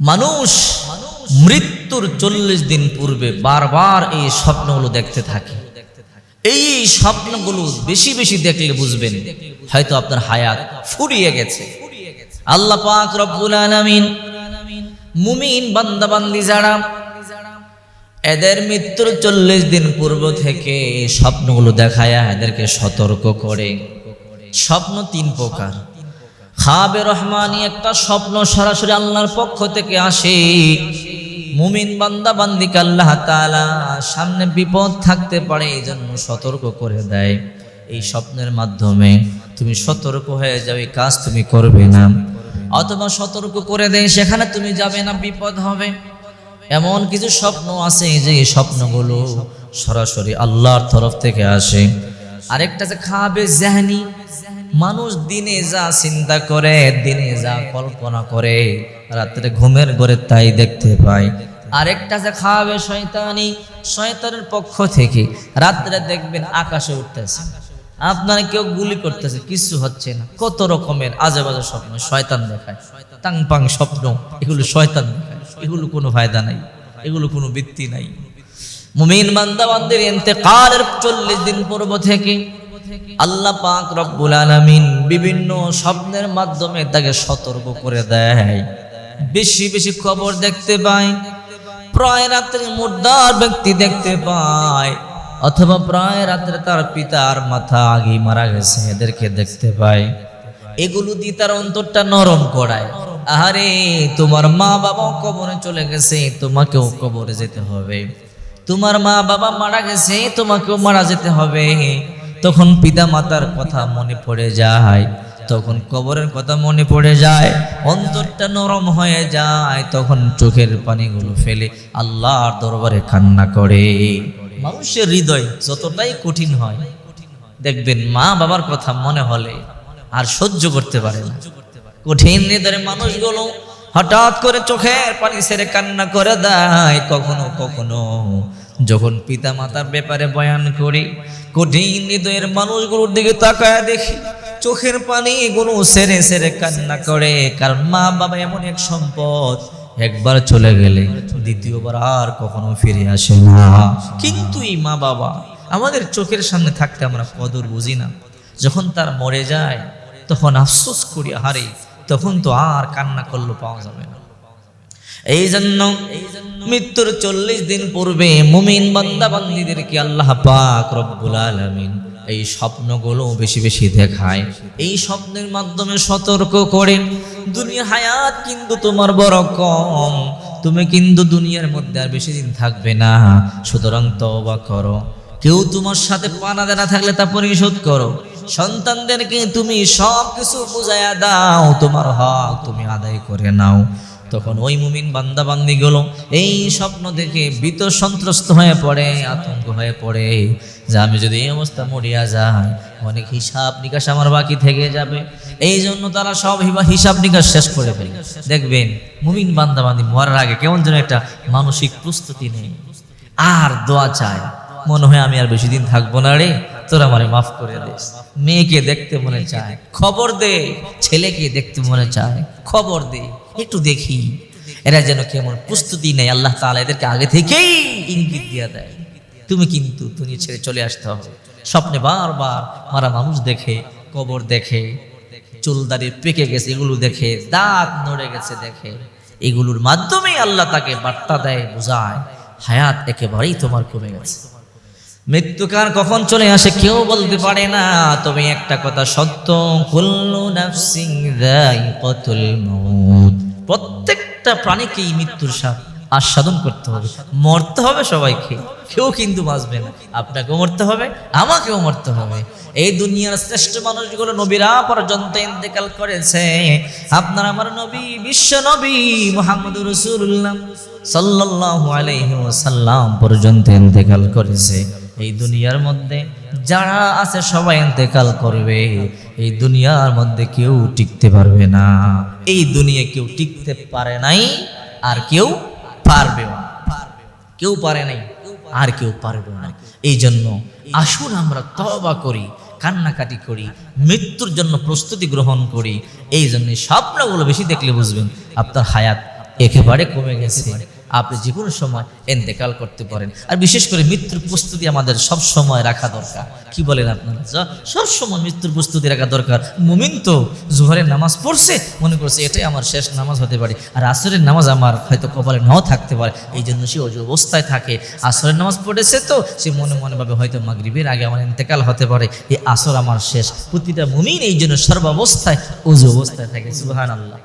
মানুষ মৃত্যুর চল্লিশ দিন পূর্বে বারবার এই স্বপ্নগুলো দেখতে থাকে। এই স্বপ্নগুলো বেশি বেশি দেখলে বুঝবেন, হয়তো আপনার হায়াত ফুরিয়ে গেছে। আল্লাহ পাক রব্বুল আলামিন মুমিন বান্দা বান্দি যারা, এদের মৃত্যুর চল্লিশ দিন পূর্ব থেকে স্বপ্নগুলো দেখায়া এদেরকে সতর্ক করে। স্বপ্ন তিন প্রকার। খাবে রহমানি একটা স্বপ্ন সরাসরি আল্লাহর পক্ষ থেকে আসে। মুমিন বান্দা বান্দিকে আল্লাহ তাআলা সামনে বিপদ থাকতে পারে এই জন্য সতর্ক করে দেয়। এই স্বপ্নের মাধ্যমে তুমি সতর্ক হয়ে যাও, এই কাজ তুমি করবে না। অথবা সতর্ক করে দেয়, সেখানে তুমি যাবে না, বিপদ হবে। এমন কিছু স্বপ্ন আছে যে এই স্বপ্নগুলো সরাসরি আল্লাহর তরফ থেকে আসে। আরেকটা যে খাবে জাহানি মানুষ দিনে যা চিন্তা করে, দিনে যা কল্পনা করে, রাত্রে ঘুমের ঘরে তাই দেখতে পায়। আরেকটা যে খাওয়াবে শয়তানি, শয়তানের পক্ষ থেকে রাত্রে দেখবেন আকাশে উঠতেছে। আপনারা কেউ গুলি করতেছে, কিছু হচ্ছে না। কত রকমের আজে বাজে স্বপ্ন শয়তান দেখায়। টাং পাং স্বপ্ন, এগুলো শয়তান দেখায়। এগুলো কোনো ফায়দা নাই, এগুলো কোনো বৃত্তি নাই। মুমিন বান্দাবান্দের ইন্তেকালের চল্লিশ দিন পূর্ব থেকে আল্লাহ পাক রব্বুল আলামিন বিভিন্ন স্বপ্নের মাধ্যমে তাকে সতর্ক করে দেয়। বেশি বেশি খবর দেখতে পায়। প্রায় রাত্রে মুর্দার ব্যক্তি দেখতে পায়। অথবা প্রায় রাত্রে তার পিতার মাথা আগে মারা গেছে, এদেরকে দেখতে পায়। এগুলো দিয়ে তার অন্তরটা নরম করায়। আহারে, তোমার মা বাবা কবরে চলে গেছে, তোমাকেও কবরে যেতে হবে। তোমার মা বাবা মারা গেছে, তোমাকেও মারা যেতে হবে। তখন পিতা মাতার কথা মনে পড়ে যায়, তখন কবরের কথা মনে পড়ে যায়, অন্তরটা নরম হয়ে যায়, তখন চোখের পানিগুলো ফেলে আল্লাহর দরবারে কান্না করে। মানুষের হৃদয় যতটাই কঠিন হয়, দেখবেন মা বাবার কথা মনে হলে আর সহ্য করতে পারে না। কঠিন হৃদয়ের মানুষগুলো হঠাৎ করে চোখের পানি ছেড়ে কান্না করে দেয়, কখনো কখনো যখন পিতা মাতার ব্যাপারে বয়ান করি, কঠিন হৃদয়ের মানুষগুলোর দিকে তাকায় দেখি, চোখের পানি গুলো সেরে সেরে কান্না করে, কারণ মা বাবা এমন এক সম্পদ। একবার চলে গেলে দ্বিতীয়বার আর কখনো ফিরে আসে না। কিন্তু এই মা বাবা আমাদের চোখের সামনে থাকতে আমরা কদর বুঝি না। যখন তার মরে যায়, তখন আফসোস করি হারে তখন তো আর কান্না করল পাওয়া যাবে না। এই জন্য মৃত্যুর চল্লিশ দিন পূর্বে মুমিন বান্দা বান্দিদেরকে আল্লাহ পাক রব্বুল আলামিন এই স্বপ্নগুলো বেশি বেশি দেখায়। এই স্বপ্নের মাধ্যমে সতর্ক করে দুনিয়া হায়াত কিন্তু তোমার বড় কম, তুমি কিন্তু দুনিয়ার মধ্যে আর বেশি দিন থাকবে না, সুতরাং তওবা করো। কেউ তোমার সাথে পানা দেনা থাকলে তা পরিশোধ করো। সন্তানদেরকে তুমি সব কিছু বুঝাইয়া দাও, তোমার হক তুমি আদায় করে নাও। তখন ওই মুমিন বান্দাবান্দি গুলো এই স্বপ্ন দেখে ভীত সন্ত্রস্ত হয়ে পড়ে, আতঙ্ক হয়ে পড়ে যে আমি যদি এই অবস্থা মরিয়া যাই, অনেক হিসাব নিকাশ আমার বাকি থেকে যাবে। এই জন্য তারা সব হিসাব নিকাশ শেষ করে ফেলে। দেখবেন মুমিন বান্দাবান্দি মরার আগে কেমন যেন একটা মানসিক প্রস্তুতি নেই। আর দোয়া চায়, মনে হয় আমি আর বেশি দিন থাকব না রে, তোরা আমারে মাফ করে দিস। মেয়েকে দেখতে মনে চায়, খবর দে, ছেলেকে দেখতে মনে চায়, খবর দে। একটু দেখি। এরা যেন কেমন প্রস্তুতি নেই আল্লাহ তাআলা এদেরকে আগে থেকেই ইঙ্গিত দিয়ে দেয়। তুমি কিন্তু দুনিয়া ছেড়ে চলে আসতে হবে। স্বপ্নে বারবার মারা মানুষ দেখে, কবর দেখে চুল দাঁড়িয়ে পেকে গেছে, এগুলো দেখে দাঁত নড়ে গেছে দেখে। এগুলোর মাধ্যমেই আল্লাহ তাকে বার্তা দেয়, বোঝায়। হায়াত একেবারেই তোমার কমে গেছে। মৃত্যুকার কখন চলে আসে কেউ বলতে পারে না। তবে একটা কথা সত্য, কুল্লু নাফসিং প্রত্যেকটা প্রাণীকেই মৃত্যুর সাপ আস্বাদন করতে হবে। মরতে হবে সবাইকে। কেউ কিন্তু বাঁচবে না। আপনাকেও মরতে হবে, আমাকেও মরতে হবে। এই দুনিয়ার শ্রেষ্ঠ মানুষগুলো নবীরা পর্যন্ত ইন্তেকাল করেছে। আপনার আমার নবী, বিশ্ব নবী মোহাম্মদ রসুল্লাহ সাল্লাল্লাহু আলাইহি ওয়াসাল্লাম পর্যন্ত ইন্তেকাল করেছে। এই দুনিয়ার মধ্যে যারা আছে সবাই ইন্তেকাল করবে, এই দুনিয়ার মধ্যে কেউ টিকতে পারবে না। এই দুনিয়া কেউ টিকতে পারে নাই, আর কেউ পারবেও না। কেউ পারে নাই, আর কেউ পারবে না। এই জন্য আসুন আমরা তবা করি, কান্নাকাটি করি, মৃত্যুর জন্য প্রস্তুতি গ্রহণ করি। এই জন্য স্বপ্নগুলো বেশি দেখলে বুঝবেন, আপনার হায়াত একেবারে কমে গেছে। আপনি যে কোনো সময় এন্তেকাল করতে পারেন। আর বিশেষ করে মৃত্যুর প্রস্তুতি আমাদের সব সময় রাখা দরকার। কি বলেন আপনারা? সব সময় মৃত্যুর প্রস্তুতি রাখা দরকার। মুমিন তো জোহরের নামাজ পড়ছে, মনে করছে এটাই আমার শেষ নামাজ হতে পারে। আর আসরের নামাজ আমার হয়তো কপালে নাও থাকতে পারে। এই জন্য সে অবস্থায় থাকে। আসরের নামাজ পড়েছে তো, সে মনে মনে ভাবে হয়তো মাগরিবের আগে আমার ইন্তেকাল হতে পারে। এই আসর আমার শেষ। প্রতিটা মুমিন এই জন্য সর্বাবস্থায় অজু অবস্থায় থাকে। সুবহান আল্লাহ